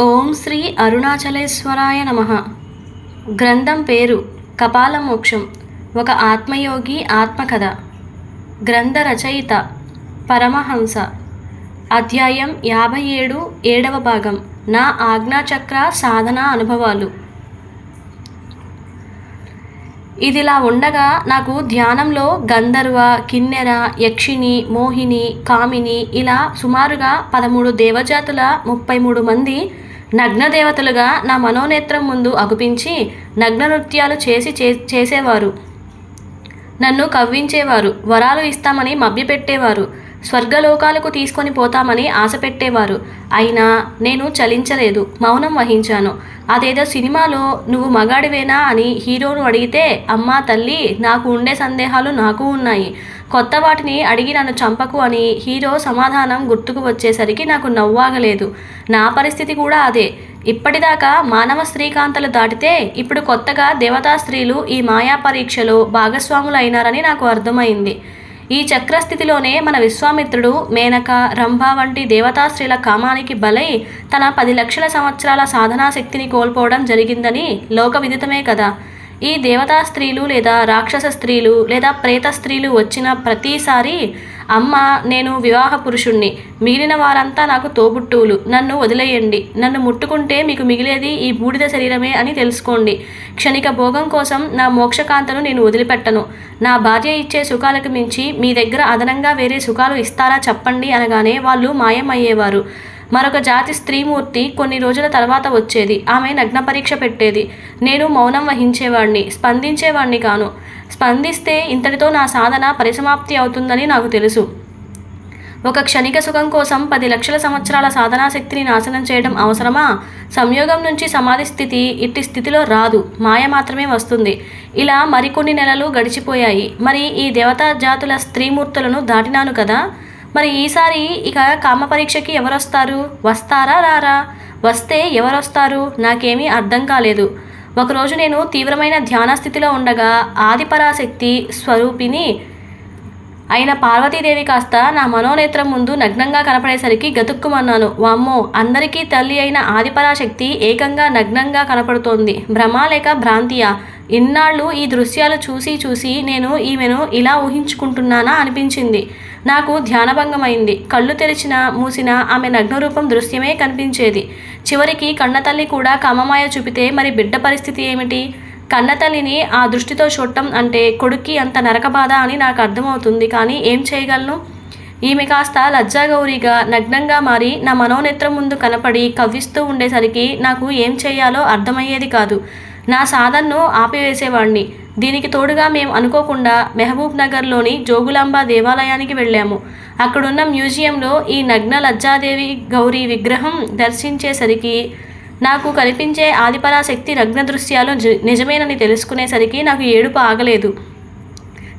ఓం శ్రీ అరుణాచలేశ్వరాయ నమ. గ్రంథం పేరు కపాలమోక్షం ఒక ఆత్మయోగి ఆత్మకథ. గ్రంథ రచయిత పరమహంస. అధ్యాయం యాభై ఏడు ఏడవ భాగం. నా ఆజ్ఞాచక్ర సాధన అనుభవాలు. ఇదిలా ఉండగా నాకు ధ్యానంలో గంధర్వ కిన్నెర యక్షిణి మోహిని కామిని ఇలా సుమారుగా పదమూడు దేవజాతుల ముప్పై మూడు మంది నగ్న దేవతలుగా నా మనోనేత్రం ముందు అగుపించి నగ్న నృత్యాలు చేసి చే- చేసేవారు. నన్ను కవ్వించేవారు. వరాలు ఇస్తామని మభ్యపెట్టేవారు. స్వర్గలోకాలకు తీసుకొని పోతామని ఆశ పెట్టేవారు అయినా నేను చలించలేదు మౌనం వహించాను. అదేదో సినిమాలో నువ్వు మగాడివేనా అని హీరోను అడిగితే అమ్మా తల్లి నాకు ఉండే సందేహాలు నాకు ఉన్నాయి. కొత్త వాటిని అడిగి నన్ను చంపకు అని హీరో సమాధానం గుర్తుకు వచ్చేసరికి నాకు నవ్వాగలేదు. నా పరిస్థితి కూడా అదే. ఇప్పటిదాకా మానవ స్త్రీకాంతలు దాటితే ఇప్పుడు కొత్తగా దేవతా స్త్రీలు ఈ మాయా పరీక్షలో భాగస్వాములు అయినారని నాకు అర్థమైంది. ఈ చక్రస్థితిలోనే మన విశ్వామిత్రుడు మేనక రంభ వంటి దేవతా కామానికి బలై తన పది లక్షల సంవత్సరాల సాధనా శక్తిని కోల్పోవడం జరిగిందని లోక విదితమే కదా. ఈ దేవతా స్త్రీలు లేదా రాక్షస స్త్రీలు లేదా ప్రేత స్త్రీలు వచ్చిన ప్రతిసారి అమ్మ నేను వివాహ పురుషుణ్ణి. మిగిలిన వారంతా నాకు తోబుట్టువులు. నన్ను వదిలేయండి. నన్ను ముట్టుకుంటే మీకు మిగిలేది ఈ బూడిద శరీరమే అని తెలుసుకోండి. క్షణిక భోగం కోసం నా మోక్షకాంతను నేను వదిలిపెట్టను. నా భార్య ఇచ్చే సుఖాలకు మించి మీ దగ్గర అదనంగా వేరే సుఖాలు ఇస్తారా చెప్పండి అనగానే వాళ్ళు మాయమయ్యేవారు. మరొక జాతి స్త్రీమూర్తి కొన్ని రోజుల తర్వాత వచ్చేది. ఆమె నగ్న పరీక్ష పెట్టేది. నేను మౌనం వహించేవాడిని స్పందించేవాడిని కాను. స్పందిస్తే ఇంతటితో నా సాధన పరిసమాప్తి అవుతుందని నాకు తెలుసు. ఒక క్షణిక సుఖం కోసం పది లక్షల సంవత్సరాల సాధనాశక్తిని నాశనం చేయడం అవసరమా? సంయోగం నుంచి సమాధి స్థితి ఇట్టి స్థితిలో రాదు. మాయ మాత్రమే వస్తుంది. ఇలా మరికొన్ని నెలలు గడిచిపోయాయి. మరి ఈ దేవతా జాతుల స్త్రీమూర్తులను దాటినాను కదా? మరి ఈసారి ఇక కామ పరీక్షకి ఎవరొస్తారు? వస్తారా రారా? వస్తే ఎవరొస్తారు? నాకేమీ అర్థం కాలేదు. ఒకరోజు నేను తీవ్రమైన ధ్యాన స్థితిలో ఉండగా ఆదిపరాశక్తి స్వరూపిణి అయిన పార్వతీదేవి కాస్త నా మనోనేత్రం ముందు నగ్నంగా కనపడేసరికి గతుక్కుమన్నాను. వామ్మో అందరికీ తల్లి అయిన ఆదిపరాశక్తి ఏకంగా నగ్నంగా కనపడుతోంది. భ్రమ లేక భ్రాంతియా? ఇన్నాళ్ళు ఈ దృశ్యాలు చూసి చూసి నేను ఈమెను ఇలా ఊహించుకుంటున్నానా అనిపించింది. నాకు ధ్యానభంగమైంది. కళ్ళు తెరిచిన మూసిన ఆమె నగ్నరూపం దృశ్యమే కనిపించేది. చివరికి కన్నతల్లి కూడా కమమాయ చూపితే మరి బిడ్డ పరిస్థితి ఏమిటి? కన్నతల్లిని ఆ దృష్టితో చూడటం అంటే కొడుక్కి అంత నరకబాధ అని నాకు అర్థమవుతుంది. కానీ ఏం చేయగలను? ఈమె కాస్త లజ్జాగౌరిగా నగ్నంగా మారి నా మనోనేత్రం ముందు కనపడి కవ్విస్తూ ఉండేసరికి నాకు ఏం చేయాలో అర్థమయ్యేది కాదు. నా సాధనను ఆపివేసేవాణ్ణి. దీనికి తోడుగా మేము అనుకోకుండా మెహబూబ్ నగర్లోని జోగులాంబ దేవాలయానికి వెళ్ళాము. అక్కడున్న మ్యూజియంలో ఈ నగ్న లజ్జాదేవి గౌరీ విగ్రహం దర్శించేసరికి నాకు కనిపించే ఆదిపరాశక్తి నగ్న దృశ్యాలు నిజమేనని తెలుసుకునేసరికి నాకు ఏడుపు ఆగలేదు.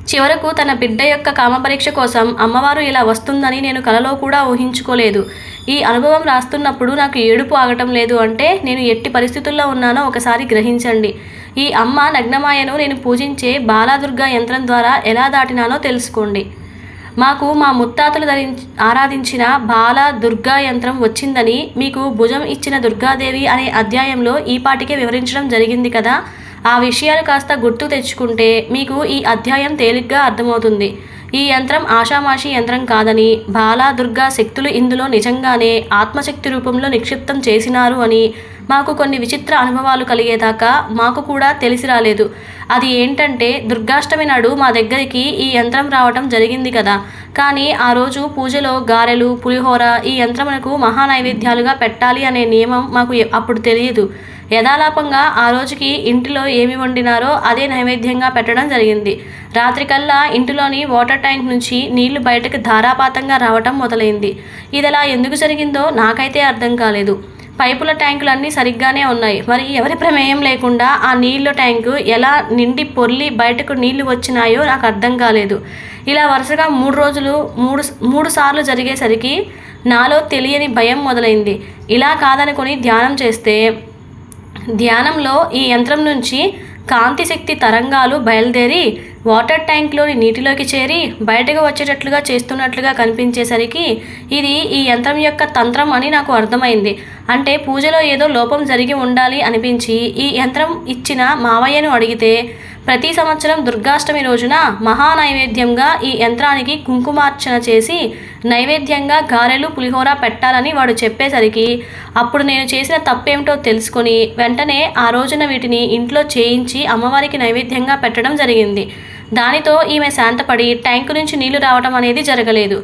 చివరకు తన బిడ్డ యొక్క కామపరీక్ష కోసం అమ్మవారు ఇలా వస్తుందని నేను కలలో కూడా ఊహించుకోలేదు. ఈ అనుభవం రాస్తున్నప్పుడు నాకు ఏడుపు ఆగటం లేదు అంటే నేను ఎట్టి పరిస్థితుల్లో ఉన్నానో ఒకసారి గ్రహించండి. ఈ అమ్మ నగ్నమాయను నేను పూజించే బాలాదుర్గా యంత్రం ద్వారా ఎలా దాటినానో తెలుసుకోండి. మాకు మా ముత్తాతలు ధరించి ఆరాధించిన బాల దుర్గా యంత్రం వచ్చిందని మీకు భుజం ఇచ్చిన దుర్గాదేవి అనే అధ్యాయంలో ఈ పాటికే వివరించడం జరిగింది కదా? ఆ విషయాలు కాస్త గుర్తు తెచ్చుకుంటే మీకు ఈ అధ్యాయం తేలిగ్గా అర్థమవుతుంది. ఈ యంత్రం ఆషామాషి యంత్రం కాదని బాలా దుర్గా శక్తులు ఇందులో నిజంగానే ఆత్మశక్తి రూపంలో నిక్షిప్తం చేసినారు అని మాకు కొన్ని విచిత్ర అనుభవాలు కలిగేదాకా మాకు కూడా తెలిసి రాలేదు. అది ఏంటంటే దుర్గాష్టమి నాడు మా దగ్గరికి ఈ యంత్రం రావటం జరిగింది కదా. కానీ ఆ రోజు పూజలో గారెలు పులిహోర ఈ యంత్రమునకు మహా నైవేద్యాలుగా పెట్టాలి అనే నియమం మాకు అప్పుడు తెలియదు. యథాలాపంగా ఆ రోజుకి ఇంటిలో ఏమి వండినారో అదే నైవేద్యంగా పెట్టడం జరిగింది. రాత్రికల్లా ఇంటిలోని వాటర్ ట్యాంక్ నుంచి నీళ్ళు బయటకు ధారాపాతంగా రావటం మొదలైంది. ఇదిలా ఎందుకు జరిగిందో నాకైతే అర్థం కాలేదు. పైపుల ట్యాంకులు అన్నీ సరిగ్గానే ఉన్నాయి. మరి ఎవరి ప్రమేయం లేకుండా ఆ నీళ్ళ ట్యాంకు ఎలా నిండి పొర్లి బయటకు నీళ్ళు వచ్చినాయో నాకు అర్థం కాలేదు. ఇలా వరుసగా మూడు రోజులు మూడు మూడు సార్లు జరిగేసరికి నాలో తెలియని భయం మొదలైంది. ఇలా కాదనుకొని ధ్యానం చేస్తే ధ్యానంలో ఈ యంత్రం నుంచి కాంతి శక్తి తరంగాలు బయలుదేరి వాటర్ ట్యాంక్లోని నీటిలోకి చేరి బయటకు వచ్చేటట్లుగా చేస్తున్నట్లుగా కనిపించేసరికి ఇది ఈ యంత్రం యొక్క తంత్రం అని నాకు అర్థమైంది. అంటే పూజలో ఏదో లోపం జరిగి ఉండాలి అనిపించి ఈ యంత్రం ఇచ్చిన మావయ్యను అడిగితే ప్రతి సంవత్సరం దుర్గాష్టమి రోజున మహా నైవేద్యంగా ఈ యంత్రానికి కుంకుమార్చన చేసి నైవేద్యంగా గారెలు పులిహోర పెట్టాలని వాడు చెప్పేసరికి అప్పుడు నేను చేసిన తప్పేమిటో తెలుసుకొని వెంటనే ఆ రోజున వీటిని ఇంట్లో చేయించి అమ్మవారికి నైవేద్యంగా పెట్టడం జరిగింది. దానితో ఈమె శాంతపడి ట్యాంకు నుంచి నీళ్ళు రావడం అనేది జరగలేదు.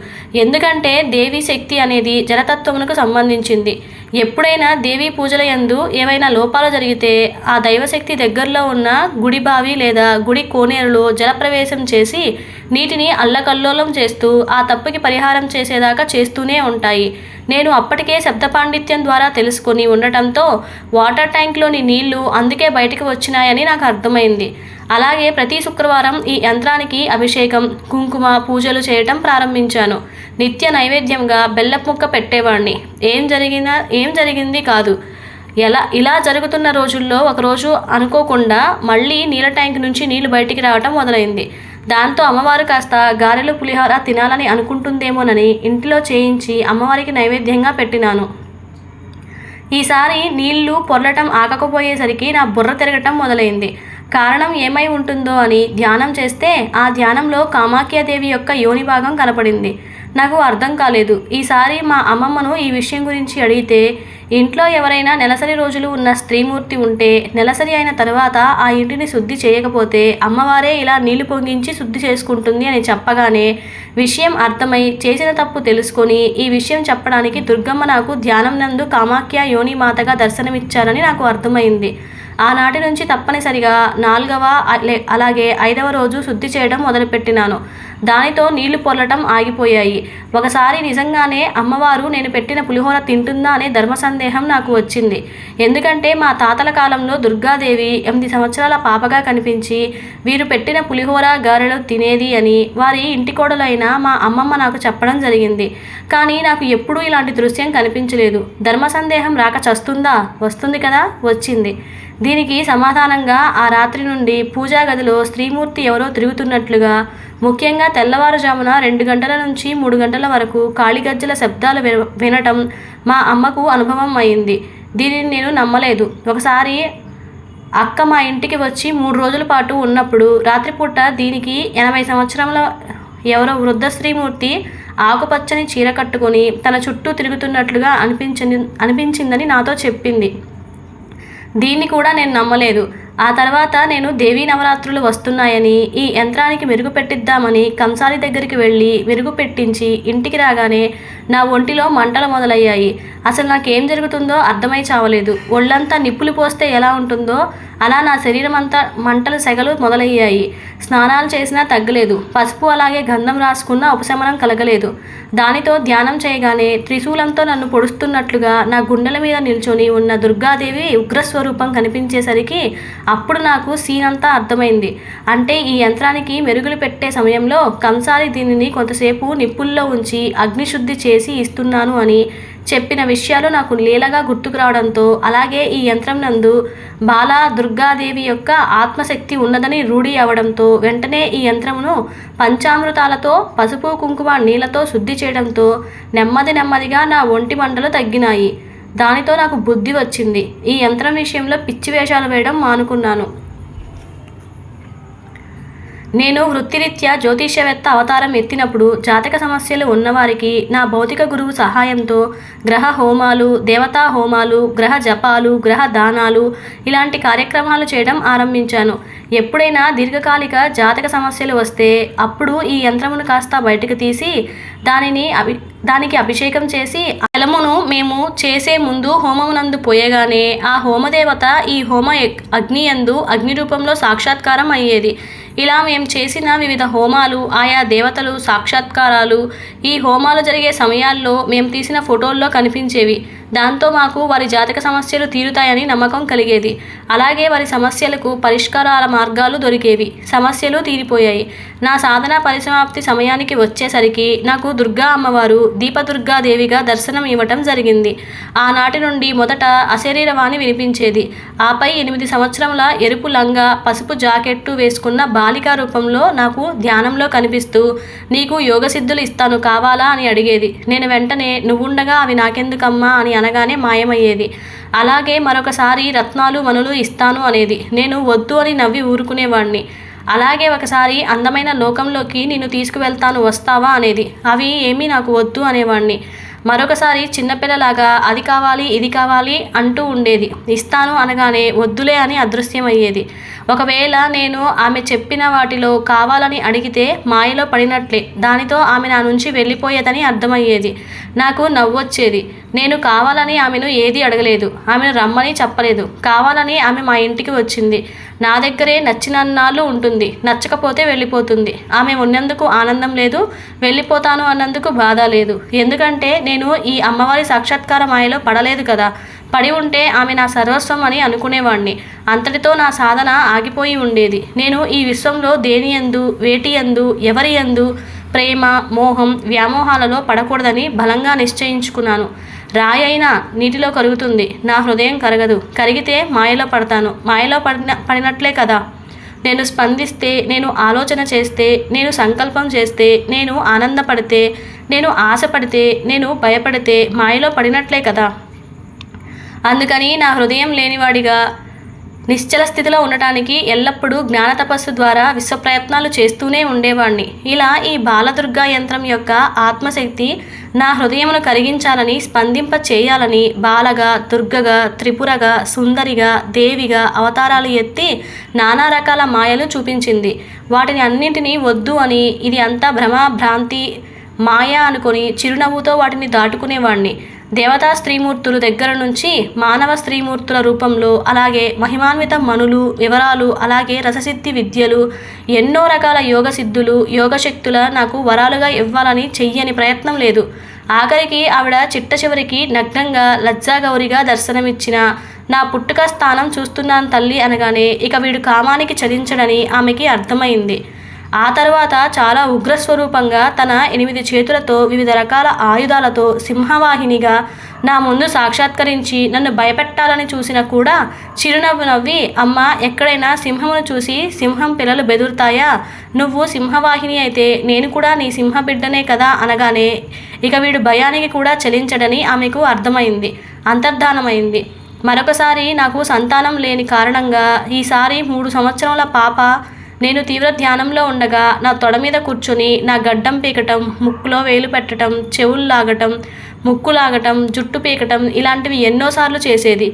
ఎందుకంటే దేవి శక్తి అనేది జలతత్వమునకు సంబంధించింది. ఎప్పుడైనా దేవీ పూజల యందు ఏవైనా లోపాలు జరిగితే ఆ దైవశక్తి దగ్గరలో ఉన్న గుడి బావి లేదా గుడి కోనేరులో జలప్రవేశం చేసి నీటిని అల్లకల్లోలం చేస్తూ ఆ తప్పుకి పరిహారం చేసేదాకా చేస్తూనే ఉంటాయి. నేను అప్పటికే శబ్ద పాండిత్యం ద్వారా తెలుసుకొని ఉండటంతో వాటర్ ట్యాంక్లోని నీళ్ళు అందుకే బయటకు వచ్చినాయని నాకు అర్థమైంది. అలాగే ప్రతి శుక్రవారం ఈ యంత్రానికి అభిషేకం కుంకుమ పూజలు చేయటం ప్రారంభించాను. నిత్య నైవేద్యంగా బెల్లపు ముక్క పెట్టేవాడిని ఏం జరిగినా ఏం జరిగింది కాదు. ఎలా ఇలా జరుగుతున్న రోజుల్లో ఒకరోజు అనుకోకుండా మళ్ళీ నీళ్ళ ట్యాంక్ నుంచి నీళ్ళు బయటికి రావటం మొదలైంది. దాంతో అమ్మవారు కాస్త గారెలు పులిహోర తినాలని అనుకుంటుందేమోనని ఇంట్లో చేయించి అమ్మవారికి నైవేద్యంగా పెట్టినాను. ఈసారి నీళ్ళు పొర్లటం ఆగకపోయేసరికి నా బుర్ర తిరగటం మొదలైంది. కారణం ఏమై ఉంటుందో అని ధ్యానం చేస్తే ఆ ధ్యానంలో కామాఖ్యాదేవి యొక్క యోని భాగం కనపడింది. నాకు అర్థం కాలేదు. ఈసారి మా అమ్మమ్మను ఈ విషయం గురించి అడిగితే ఇంట్లో ఎవరైనా నెలసరి రోజులు ఉన్న స్త్రీమూర్తి ఉంటే నెలసరి అయిన తర్వాత ఆ ఇంటిని శుద్ధి చేయకపోతే అమ్మవారే ఇలా నీళ్ళు పొంగించి శుద్ధి చేసుకుంటుంది అని చెప్పగానే విషయం అర్థమై చేసిన తప్పు తెలుసుకొని ఈ విషయం చెప్పడానికి దుర్గమ్మ నాకు ధ్యానం నందు కామాఖ్య యోని మాతగా దర్శనమిచ్చారని నాకు అర్థమైంది. ఆనాటి నుంచి తప్పనిసరిగా నాలుగవ అలాగే ఐదవ రోజు శుద్ధి చేయడం మొదలుపెట్టినాను. దానితో నీళ్ళు పొర్లటం ఆగిపోయాయి. ఒకసారి నిజంగానే అమ్మవారు నేను పెట్టిన పులిహోర తింటుందా అనే ధర్మ సందేహం నాకు వచ్చింది. ఎందుకంటే మా తాతల కాలంలో దుర్గాదేవి ఎనిమిది సంవత్సరాల పాపగా కనిపించి వీరు పెట్టిన పులిహోర గారెలు తినేది అని వారి ఇంటి కోడలైన మా అమ్మమ్మ నాకు చెప్పడం జరిగింది. కానీ నాకు ఎప్పుడూ ఇలాంటి దృశ్యం కనిపించలేదు. ధర్మ సందేహం రాక చస్తుందా? వస్తుంది కదా? వచ్చింది. దీనికి సమాధానంగా ఆ రాత్రి నుండి పూజా గదిలో స్త్రీమూర్తి ఎవరో తిరుగుతున్నట్లుగా ముఖ్యంగా తెల్లవారుజామున రెండు గంటల నుంచి మూడు గంటల వరకు కాళీగజ్జల శబ్దాలు విన- వినటం మా అమ్మకు అనుభవం అయింది. దీనిని నేను నమ్మలేదు. ఒకసారి అక్క మా ఇంటికి వచ్చి మూడు రోజుల పాటు ఉన్నప్పుడు రాత్రిపూట దీనికి ఎనభై సంవత్సరముల ఎవరో వృద్ధ శ్రీమూర్తి ఆకుపచ్చని చీర కట్టుకొని తన చుట్టూ తిరుగుతున్నట్లుగా అనిపించింది అనిపించిందని నాతో చెప్పింది. దీన్ని కూడా నేను నమ్మలేదు. ఆ తర్వాత నేను దేవీ నవరాత్రులు వస్తున్నాయని ఈ యంత్రానికి మెరుగు పెట్టిద్దామని కంసాలి దగ్గరికి వెళ్ళి మెరుగు పెట్టించి ఇంటికి రాగానే నా ఒంటిలో మంటలు మొదలయ్యాయి. అసలు నాకేం జరుగుతుందో అర్థమై చావలేదు. ఒళ్ళంతా నిప్పులు పోస్తే ఎలా ఉంటుందో అలా నా శరీరం అంతా మంటలు సెగలు మొదలయ్యాయి. స్నానాలు చేసినా తగ్గలేదు. పసుపు అలాగే గంధం రాసుకున్న ఉపశమనం కలగలేదు. దానితో ధ్యానం చేయగానే త్రిశూలంతో నన్ను పొడుస్తున్నట్లుగా నా గుండెల మీద నిల్చొని ఉన్న దుర్గాదేవి ఉగ్రస్వరూపం కనిపించేసరికి అప్పుడు నాకు సీన్ అంతా అర్థమైంది. అంటే ఈ యంత్రానికి మెరుగులు పెట్టే సమయంలో కంసాలి దీనిని కొంతసేపు నిప్పుల్లో ఉంచి అగ్నిశుద్ధి చేసి ఇస్తున్నాను అని చెప్పిన విషయాలు నాకు లీలగా గుర్తుకు రావడంతో అలాగే ఈ యంత్రం నందు బాలా దుర్గాదేవి యొక్క ఆత్మశక్తి ఉన్నదని రూఢి అవడంతో వెంటనే ఈ యంత్రమును పంచామృతాలతో పసుపు కుంకుమ నీళ్ళతో శుద్ధి చేయడంతో నెమ్మది నెమ్మదిగా నా ఒంటి మంటలు తగ్గినాయి. దానితో నాకు బుద్ధి వచ్చింది. ఈ యంత్రం విషయంలో పిచ్చి వేషాలు వేయడం మానుకున్నాను. నేను వృత్తిరీత్యా జ్యోతిష్యవేత్త అవతారం ఎత్తినప్పుడు జాతక సమస్యలు ఉన్నవారికి నా భౌతిక గురువు సహాయంతో గ్రహ హోమాలు దేవతా హోమాలు గ్రహ జపాలు గ్రహ దానాలు ఇలాంటి కార్యక్రమాలు చేయడం ఆరంభించాను. ఎప్పుడైనా దీర్ఘకాలిక జాతక సమస్యలు వస్తే అప్పుడు ఈ యంత్రమును కాస్త బయటకు తీసి దానిని అభి దానికి అభిషేకం చేసి ఆ జలమును మేము చేసే ముందు హోమమునందు పోయగానే ఆ హోమదేవత ఈ హోమ అగ్ని యందు అగ్ని రూపంలో సాక్షాత్కారం అయ్యేది. ఇలా మేము చేసిన వివిధ హోమాలు ఆయా దేవతలు సాక్షాత్కారాలు ఈ హోమాలు జరిగే సమయాల్లో మేము తీసిన ఫోటోల్లో కనిపించేవి. దాంతో మాకు వారి జాతక సమస్యలు తీరుతాయని నమ్మకం కలిగేది. అలాగే వారి సమస్యలకు పరిష్కారాల మార్గాలు దొరికేవి. సమస్యలు తీరిపోయాయి. నా సాధన పరిసమాప్తి సమయానికి వచ్చేసరికి నాకు దుర్గా అమ్మవారు దీపదుర్గాదేవిగా దర్శనం ఇవ్వటం జరిగింది. ఆనాటి నుండి మొదట అశరీరవాణి వినిపించేది. ఆపై ఎనిమిది సంవత్సరముల ఎరుపు లంగా పసుపు జాకెట్టు వేసుకున్న బాలికా రూపంలో నాకు ధ్యానంలో కనిపిస్తూ నీకు యోగ సిద్ధులు ఇస్తాను కావాలా? అని అడిగేది. నేను వెంటనే నువ్వుండగా అవి నాకెందుకమ్మా? అని అనగానే మాయమయ్యేది. అలాగే మరొకసారి రత్నాలు మనులు ఇస్తాను అనేది. నేను వద్దు అని నవ్వి ఊరుకునేవాణ్ణి. అలాగే ఒకసారి అందమైన లోకంలోకి నిన్ను తీసుకువెళ్తాను వస్తావా అనేది. అవి ఏమీ నాకు వద్దు అనేవాణ్ణి. మరొకసారి చిన్నపిల్లలాగా అది కావాలి ఇది కావాలి అంటూ ఉండేది. ఇస్తాను అనగానే వద్దులే అని అదృశ్యమయ్యేది. ఒకవేళ నేను ఆమె చెప్పిన వాటిలో కావాలని అడిగితే మాయలో పడినట్లే. దానితో ఆమె నా నుంచి వెళ్ళిపోయేదని అర్థమయ్యేది. నాకు నవ్వొచ్చేది. నేను కావాలని ఆమెను ఏది అడగలేదు. ఆమెను రమ్మని చెప్పలేదు. కావాలని ఆమె మా ఇంటికి వచ్చింది. నా దగ్గరే నచ్చినన్నాళ్ళు ఉంటుంది. నచ్చకపోతే వెళ్ళిపోతుంది. ఆమె ఉన్నందుకు ఆనందం లేదు. వెళ్ళిపోతాను అన్నందుకు బాధ లేదు. ఎందుకంటే నేను ఈ అమ్మవారి సాక్షాత్కార మాయలో పడలేదు కదా. పడి ఉంటే ఆమె నా సర్వస్వం అని అనుకునేవాణ్ణి. అంతటితో నా సాధన ఆగిపోయి ఉండేది. నేను ఈ విశ్వంలో దేని ఎందు వేటి ఎందు ఎవరి ఎందు ప్రేమ మోహం వ్యామోహాలలో పడకూడదని బలంగా నిశ్చయించుకున్నాను. రాయి అయినా నీటిలో కరుగుతుంది. నా హృదయం కరగదు. కరిగితే మాయలో పడతాను. మాయలో పడిన పడినట్లే కదా. నేను స్పందిస్తే నేను ఆలోచన చేస్తే నేను సంకల్పం చేస్తే నేను ఆనందపడితే నేను ఆశపడితే నేను భయపడితే మాయలో పడినట్లే కదా. అందుకని నా హృదయం లేనివాడిగా నిశ్చల స్థితిలో ఉండటానికి ఎల్లప్పుడూ జ్ఞాన తపస్సు ద్వారా విశ్వ ప్రయత్నాలు చేస్తూనే ఉండేవాణ్ణి. ఇలా ఈ బాలదుర్గా యంత్రం యొక్క ఆత్మశక్తి నా హృదయమును కరిగించాలని స్పందింప చేయాలని బాలగా దుర్గగా త్రిపురగా సుందరిగా దేవిగా అవతారాలు ఎత్తి నానా రకాల మాయలు చూపించింది. వాటిని అన్నింటినీ వద్దు అని ఇది అంతా భ్రమ భ్రాంతి మాయ అనుకొని చిరునవ్వుతో వాటిని దాటుకునేవాణ్ణి. దేవతా స్త్రీమూర్తులు దగ్గర నుంచి మానవ స్త్రీమూర్తుల రూపంలో అలాగే మహిమాన్విత మనులు వివరాలు అలాగే రససిద్ధి విద్యలు ఎన్నో రకాల యోగ సిద్ధులు యోగశక్తుల నాకు వరాలుగా ఇవ్వాలని చెయ్యని ప్రయత్నం లేదు. ఆఖరికి ఆవిడ చిట్ట చివరికి నగ్నంగా లజ్జాగౌరిగా దర్శనమిచ్చిన నా పుట్టుక స్థానం చూస్తున్నాను తల్లి అనగానే ఇక వీడు కామానికి చదించడని ఆమెకి అర్థమైంది. ఆ తర్వాత చాలా ఉగ్రస్వరూపంగా తన ఎనిమిది చేతులతో వివిధ రకాల ఆయుధాలతో సింహవాహినిగా నా ముందు సాక్షాత్కరించి నన్ను భయపెట్టాలని చూసినా కూడా చిరునవ్వు నవ్వి అమ్మ ఎక్కడైనా సింహమును చూసి సింహం పిల్లలు బెదురుతాయా? నువ్వు సింహవాహిని అయితే నేను కూడా నీ సింహ బిడ్డనే కదా అనగానే ఇక వీడు భయానికి కూడా చలించడని ఆమెకు అర్థమైంది అంతర్ధానమైంది. మరొకసారి నాకు సంతానం లేని కారణంగా ఈసారి మూడు సంవత్సరాల పాప నేను తీవ్ర ధ్యానంలో ఉండగా నా తొడ మీద కూర్చొని నా గడ్డం పీకటం ముక్కులో వేలు పెట్టడం చెవులు లాగటం ముక్కు లాగటం జుట్టు పీకటం ఇలాంటివి ఎన్నోసార్లు చేసేది.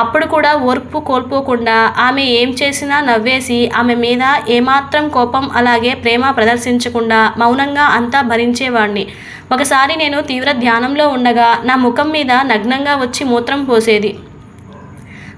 అప్పుడు కూడా ఓర్పు కోల్పోకుండా ఆమె ఏం చేసినా నవ్వేసి ఆమె మీద ఏమాత్రం కోపం అలాగే ప్రేమ ప్రదర్శించకుండా మౌనంగా అంతా భరించేవాడిని ఒకసారి నేను తీవ్ర ధ్యానంలో ఉండగా నా ముఖం మీద నగ్నంగా వచ్చి మూత్రం పోసేది.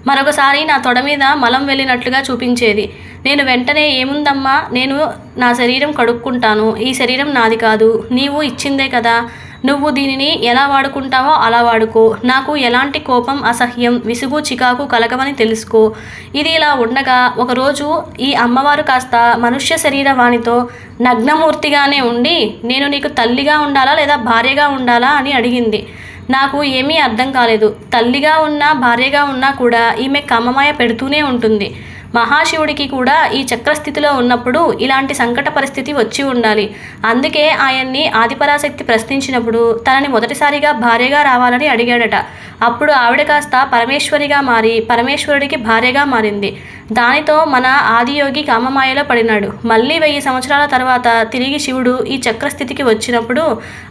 మరొకసారి నా తొడ మీద మలం వెళ్ళినట్లుగా చూపించేది. నేను వెంటనే ఏముందమ్మా? నేను నా శరీరం కడుక్కుంటాను. ఈ శరీరం నాది కాదు. నీవు ఇచ్చిందే కదా. నువ్వు దీనిని ఎలా వాడుకుంటావో అలా వాడుకో. నాకు ఎలాంటి కోపం అసహ్యం విసుగు చికాకు కలగవని తెలుసుకో. ఇది ఇలా ఉండగా ఒకరోజు ఈ అమ్మవారు కాస్త మనుష్య శరీర వాణితో నగ్నమూర్తిగానే ఉండి నేను నీకు తల్లిగా ఉండాలా లేదా భార్యగా ఉండాలా అని అడిగింది. నాకు ఏమీ అర్థం కాలేదు. తల్లిగా ఉన్నా భార్యగా ఉన్నా కూడా ఈమె కమ్మమాయ పెడుతూనే ఉంటుంది. మహాశివుడికి కూడా ఈ చక్రస్థితిలో ఉన్నప్పుడు ఇలాంటి సంకట పరిస్థితి వచ్చి ఉండాలి. అందుకే ఆయన్ని ఆదిపరాశక్తి ప్రశ్నించినప్పుడు తనని మొదటిసారిగా భార్యగా రావాలని అడిగాడట. అప్పుడు ఆవిడ కాస్త పరమేశ్వరిగా మారి పరమేశ్వరుడికి భార్యగా మారింది. దానితో మన ఆదియోగి కామమాయలో పడినాడు. మళ్ళీ వెయ్యి సంవత్సరాల తర్వాత తిరిగి శివుడు ఈ చక్రస్థితికి వచ్చినప్పుడు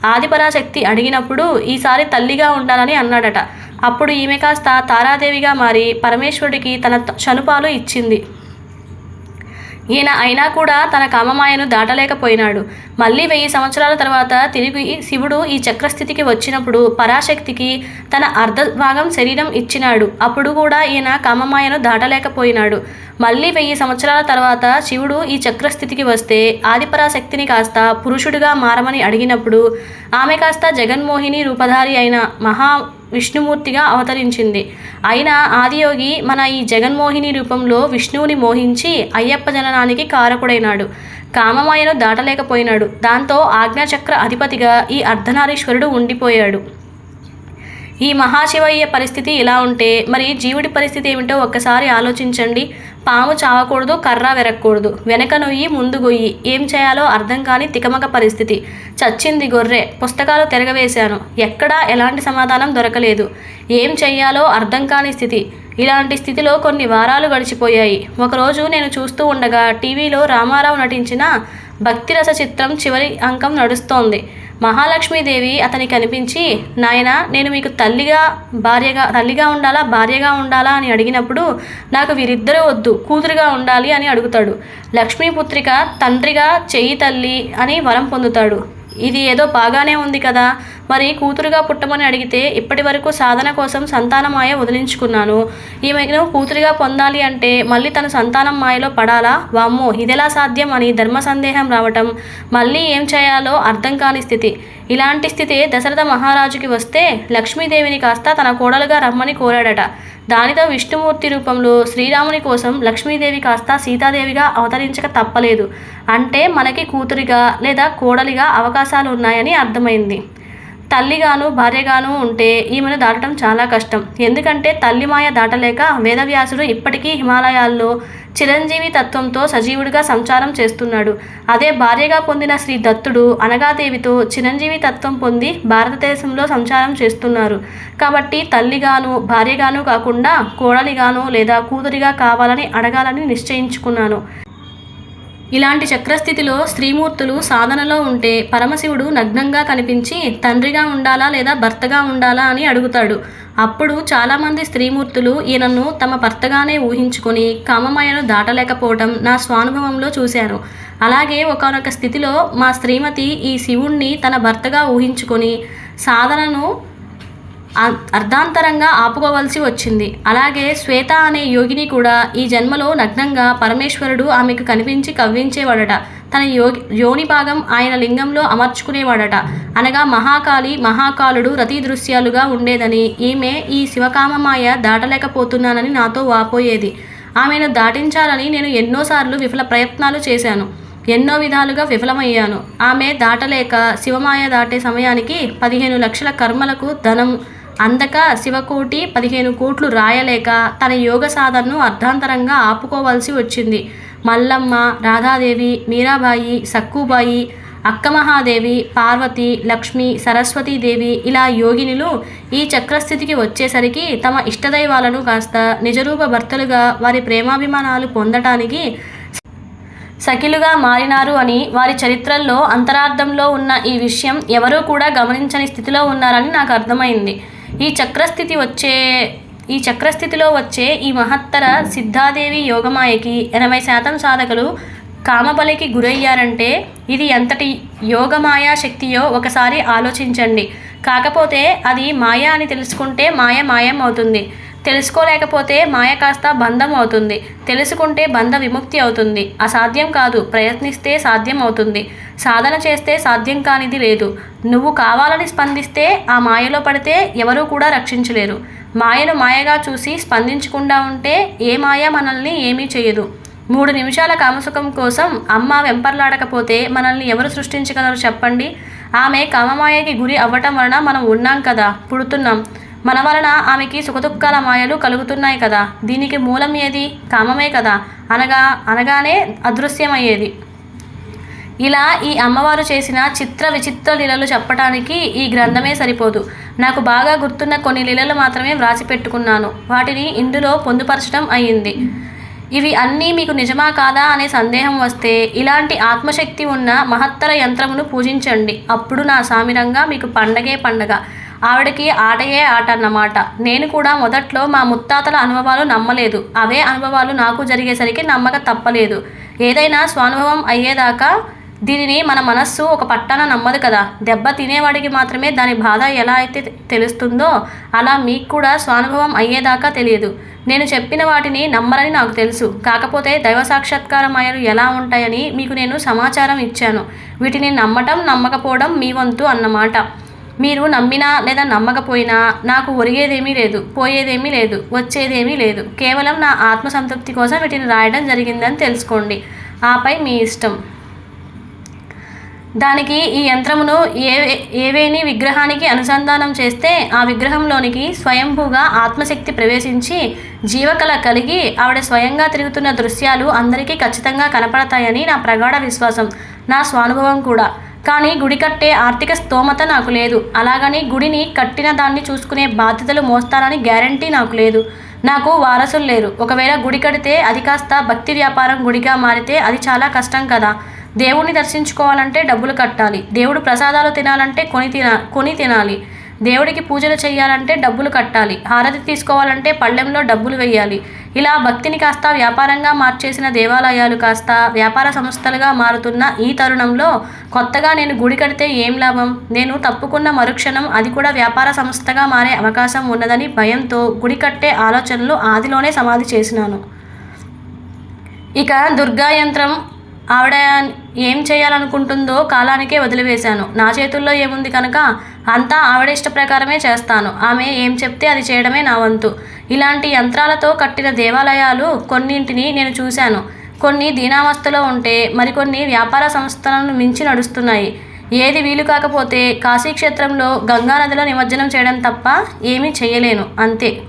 ఆదిపరాశక్తి అడిగినప్పుడు ఈసారి తల్లిగా ఉండాలని అన్నాడట. అప్పుడు ఈమె కాస్త తారాదేవిగా మారి పరమేశ్వరుడికి తన త- చనుపాలు ఇచ్చింది. ఈయన అయినా కూడా తన కామమాయను దాటలేకపోయినాడు. మళ్ళీ వెయ్యి సంవత్సరాల తర్వాత తిరిగి శివుడు ఈ చక్రస్థితికి వచ్చినప్పుడు పరాశక్తికి తన అర్ధ భాగం శరీరం ఇచ్చినాడు. అప్పుడు కూడా ఈయన కామమాయను దాటలేకపోయినాడు. మళ్ళీ వెయ్యి సంవత్సరాల తర్వాత శివుడు ఈ చక్రస్థితికి వస్తే ఆదిపరాశక్తిని కాస్త పురుషుడిగా మారమని అడిగినప్పుడు ఆమె కాస్త జగన్మోహిని రూపధారి అయిన మహా విష్ణుమూర్తిగా అవతరించింది. అయినా ఆదియోగి మన ఈ జగన్మోహిని రూపంలో విష్ణువుని మోహించి అయ్యప్ప జననానికి కారకుడైనాడు. కామమాయను దాటలేకపోయినాడు. దాంతో ఆజ్ఞాచక్ర అధిపతిగా ఈ అర్ధనారీశ్వరుడు ఉండిపోయాడు. ఈ మహాశివయ్య పరిస్థితి ఇలా ఉంటే మరి జీవుడి పరిస్థితి ఏమిటో ఒక్కసారి ఆలోచించండి. పాము చావకూడదు కర్ర వెరక్కూడదు. వెనక నొయ్యి ముందు గొయ్యి. ఏం చేయాలో అర్థం కాని తికమక పరిస్థితి. చచ్చింది గొర్రె. పుస్తకాలు తిరగవేశాను. ఎక్కడా ఎలాంటి సమాధానం దొరకలేదు. ఏం చెయ్యాలో అర్థం కాని స్థితి. ఇలాంటి స్థితిలో కొన్ని వారాలు గడిచిపోయాయి. ఒకరోజు నేను చూస్తూ ఉండగా టీవీలో రామారావు నటించిన భక్తిరస చిత్రం చివరి అంకం నడుస్తోంది. మహాలక్ష్మీదేవి అతనికి కనిపించి నాయన నేను మీకు తల్లిగా భార్యగా తల్లిగా ఉండాలా భార్యగా ఉండాలా అని అడిగినప్పుడు నాకు వీరిద్దరూ వద్దు కూతురుగా ఉండాలి అని అడుగుతాడు. లక్ష్మీపుత్రిక తండ్రిగా చెయ్యి తల్లి అని వరం పొందుతాడు. ఇది ఏదో బాగానే ఉంది కదా మరి కూతురుగా పుట్టమని అడిగితే ఇప్పటి వరకు సాధన కోసం సంతానం మాయ వదిలించుకున్నాను. ఈమెను కూతురుగా పొందాలి అంటే మళ్ళీ తన సంతానం మాయలో పడాలా? వామ్మో ఇదెలా సాధ్యం అని ధర్మ సందేహం రావటం మళ్ళీ ఏం చేయాలో అర్థం కాని స్థితి. ఇలాంటి స్థితి దశరథ మహారాజుకి వస్తే లక్ష్మీదేవిని కాస్త తన కోడలుగా రమ్మని కోరాడట. దానితో విష్ణుమూర్తి రూపంలో శ్రీరాముని కోసం లక్ష్మీదేవి కాస్త సీతాదేవిగా అవతరించక తప్పలేదు. అంటే మనకి కూతురిగా లేదా కోడలిగా అవకాశాలు ఉన్నాయని అర్థమైంది. తల్లిగాను భార్యగాను ఉంటే ఈమెను దాటడం చాలా కష్టం. ఎందుకంటే తల్లి మాయ దాటలేక వేదవ్యాసుడు ఇప్పటికీ హిమాలయాల్లో చిరంజీవి తత్వంతో సజీవుడిగా సంచారం చేస్తున్నాడు. అదే భార్యగా పొందిన శ్రీ దత్తుడు అనగాదేవితో చిరంజీవి తత్వం పొంది భారతదేశంలో సంచారం చేస్తున్నారు. కాబట్టి తల్లిగాను భార్యగాను కాకుండా కోడలిగాను లేదా కూతురిగా కావాలని అడగాలని నిశ్చయించుకున్నాను. ఇలాంటి చక్రస్థితిలో స్త్రీమూర్తులు సాధనలో ఉంటే పరమశివుడు నగ్నంగా కనిపించి తండ్రిగా ఉండాలా లేదా భర్తగా ఉండాలా అని అడుగుతాడు. అప్పుడు చాలామంది స్త్రీమూర్తులు ఈయనను తమ భర్తగానే ఊహించుకొని కామమాయను దాటలేకపోవటం నా స్వానుభవంలో చూశాను అలాగే ఒకనొక స్థితిలో మా శ్రీమతి ఈ శివుణ్ణి తన భర్తగా ఊహించుకొని సాధనను అర్ధాంతరంగా ఆపుకోవలసి వచ్చింది. అలాగే శ్వేత అనే యోగిని కూడా ఈ జన్మలో నగ్నంగా పరమేశ్వరుడు ఆమెకు కనిపించి కవ్వించేవాడట. తన యోగి యోని భాగం ఆయన లింగంలో అమర్చుకునేవాడట. అనగా మహాకాళి మహాకాలుడు రతి దృశ్యాలుగా ఉండేదని ఈమె ఈ శివకామమాయ దాటలేకపోతున్నానని నాతో వాపోయేది. ఆమెను దాటించాలని నేను ఎన్నోసార్లు విఫల ప్రయత్నాలు చేశాను. ఎన్నో విధాలుగా విఫలమయ్యాను. ఆమె దాటలేక శివమాయ దాటే సమయానికి పదిహేను లక్షల కర్మలకు ధనం అందక శివకోటి పదిహేను కోట్లు రాయలేక తన యోగ సాధనను అర్ధాంతరంగా ఆపుకోవాల్సి వచ్చింది. మల్లమ్మ రాధాదేవి మీరాబాయి సక్కుబాయి అక్కమహాదేవి పార్వతి లక్ష్మి సరస్వతీదేవి ఇలా యోగినులు ఈ చక్రస్థితికి వచ్చేసరికి తమ ఇష్టదైవాలను కాస్త నిజరూప భర్తలుగా వారి ప్రేమాభిమానాలు పొందటానికి సఖిలుగా మారినారు అని వారి చరిత్రల్లో అంతరార్థంలో ఉన్న ఈ విషయం ఎవరూ కూడా గమనించని స్థితిలో ఉన్నారని నాకు అర్థమైంది. ఈ చక్రస్థితి వచ్చే ఈ చక్రస్థితిలో వచ్చే ఈ మహత్తర సిద్ధాదేవి యోగమాయకి ఎనభై శాతం సాధకులు కామబలికి గురయ్యారంటే ఇది ఎంతటి యోగమాయా శక్తియో ఒకసారి ఆలోచించండి. కాకపోతే అది మాయ అని తెలుసుకుంటే మాయ మాయం అవుతుంది తెలుసుకోలేకపోతే మాయ కాస్త బంధం అవుతుంది తెలుసుకుంటే బంధ విముక్తి అవుతుంది. అసాధ్యం కాదు. ప్రయత్నిస్తే సాధ్యం అవుతుంది. సాధన చేస్తే సాధ్యం కానిది లేదు. నువ్వు కావాలని స్పందిస్తే ఆ మాయలో పడితే ఎవరూ కూడా రక్షించలేరు. మాయను మాయగా చూసి స్పందించకుండా ఉంటే ఏ మాయ మనల్ని ఏమీ చేయదు. మూడు నిమిషాల కామసుఖం కోసం అమ్మ వెంపర్లాడకపోతే మనల్ని ఎవరు సృష్టించగలరు చెప్పండి? ఆమె కామమాయకి గురి అవ్వటం వలన మనం ఉన్నాం కదా పుడుతున్నాం. మన వలన ఆమెకి సుఖదుఖాల మాయలు కలుగుతున్నాయి కదా. దీనికి మూలం ఏది? కామమే కదా. అనగా అనగానే అదృశ్యమయ్యేది. ఇలా ఈ అమ్మవారు చేసిన చిత్ర విచిత్ర లీలలు చెప్పడానికి ఈ గ్రంథమే సరిపోదు. నాకు బాగా గుర్తున్న కొన్ని లీలలు మాత్రమే వ్రాసి పెట్టుకున్నాను. వాటిని ఇందులో పొందుపరచడం అయ్యింది. ఇవి అన్నీ మీకు నిజమా కాదా అనే సందేహం వస్తే ఇలాంటి ఆత్మశక్తి ఉన్న మహత్తర యంత్రమును పూజించండి. అప్పుడు నా సామిరంగా మీకు పండగే పండగ. ఆవిడకి ఆటయే ఆట అన్నమాట నేను కూడా మొదట్లో మా ముత్తాతల అనుభవాలు నమ్మలేదు. అవే అనుభవాలు నాకు జరిగేసరికి నమ్మక తప్పలేదు. ఏదైనా స్వానుభవం అయ్యేదాకా దీనిని మన మనస్సు ఒక పట్టాన నమ్మదు కదా. దెబ్బ తినేవాడికి మాత్రమే దాని బాధ ఎలా అయితే తెలుస్తుందో అలా మీకు కూడా స్వానుభవం అయ్యేదాకా తెలియదు. నేను చెప్పిన వాటిని నమ్మరని నాకు తెలుసు. కాకపోతే దైవ సాక్షాత్కారమయ్యలు ఎలా ఉంటాయని మీకు నేను సమాచారం ఇచ్చాను. వీటిని నమ్మటం నమ్మకపోవడం మీ వంతు అన్నమాట. మీరు నమ్మినా లేదా నమ్మకపోయినా నాకు ఒరిగేదేమీ లేదు పోయేదేమీ లేదు వచ్చేదేమీ లేదు. కేవలం నా ఆత్మసంతృప్తి కోసం వీటిని రాయడం జరిగిందని తెలుసుకోండి. ఆపై మీ ఇష్టం. దానికి ఈ యంత్రమును ఏ ఏవేని విగ్రహానికి అనుసంధానం చేస్తే ఆ విగ్రహంలోనికి స్వయంభూగా ఆత్మశక్తి ప్రవేశించి జీవకళ కలిగి ఆవిడ స్వయంగా తిరుగుతున్న దృశ్యాలు అందరికీ ఖచ్చితంగా కనపడతాయని నా ప్రగాఢ విశ్వాసం నా స్వానుభవం కూడా. కానీ గుడి కట్టే ఆర్థిక స్తోమత నాకు లేదు. అలాగని గుడిని కట్టిన దాన్ని చూసుకునే బాధ్యతలు మోస్తానని గ్యారంటీ నాకు లేదు. నాకు వారసులు లేరు. ఒకవేళ గుడి కడితే అది కాస్త భక్తి వ్యాపారం గుడిగా మారితే అది చాలా కష్టం కదా. దేవుణ్ణి దర్శించుకోవాలంటే డబ్బులు కట్టాలి. దేవుడు ప్రసాదాలు తినాలంటే కొని తిన కొని తినాలి. దేవుడికి పూజలు చేయాలంటే డబ్బులు కట్టాలి. హారతి తీసుకోవాలంటే పళ్ళెంలో డబ్బులు వేయాలి. ఇలా భక్తిని కాస్త వ్యాపారంగా మార్చేసిన దేవాలయాలు కాస్త వ్యాపార సంస్థలుగా మారుతున్న ఈ తరుణంలో కొత్తగా నేను గుడి కడితే ఏం లాభం? నేను తప్పుకున్న మరుక్షణం అది కూడా వ్యాపార సంస్థగా మారే అవకాశం ఉన్నదని భయంతో గుడి కట్టే ఆలోచనలు ఆదిలోనే సమాధి చేసినాను. ఇక దుర్గా యంత్రం ఆవిడ ఏం చేయాలనుకుంటుందో కాలానికే వదిలివేశాను. నా చేతుల్లో ఏముంది కనుక అంతా ఆవిడ ఇష్ట ప్రకారమే చేస్తాను. ఆమె ఏం చెప్తే అది చేయడమే నా వంతు. ఇలాంటి యంత్రాలతో కట్టిన దేవాలయాలు కొన్నింటిని నేను చూశాను. కొన్ని దీనావస్థలో ఉంటే మరికొన్ని వ్యాపార సంస్థలను మించి నడుస్తున్నాయి. ఏది వీలు కాకపోతే కాశీక్షేత్రంలో గంగానదిలో నిమజ్జనం చేయడం తప్ప ఏమీ చేయలేను. అంతే.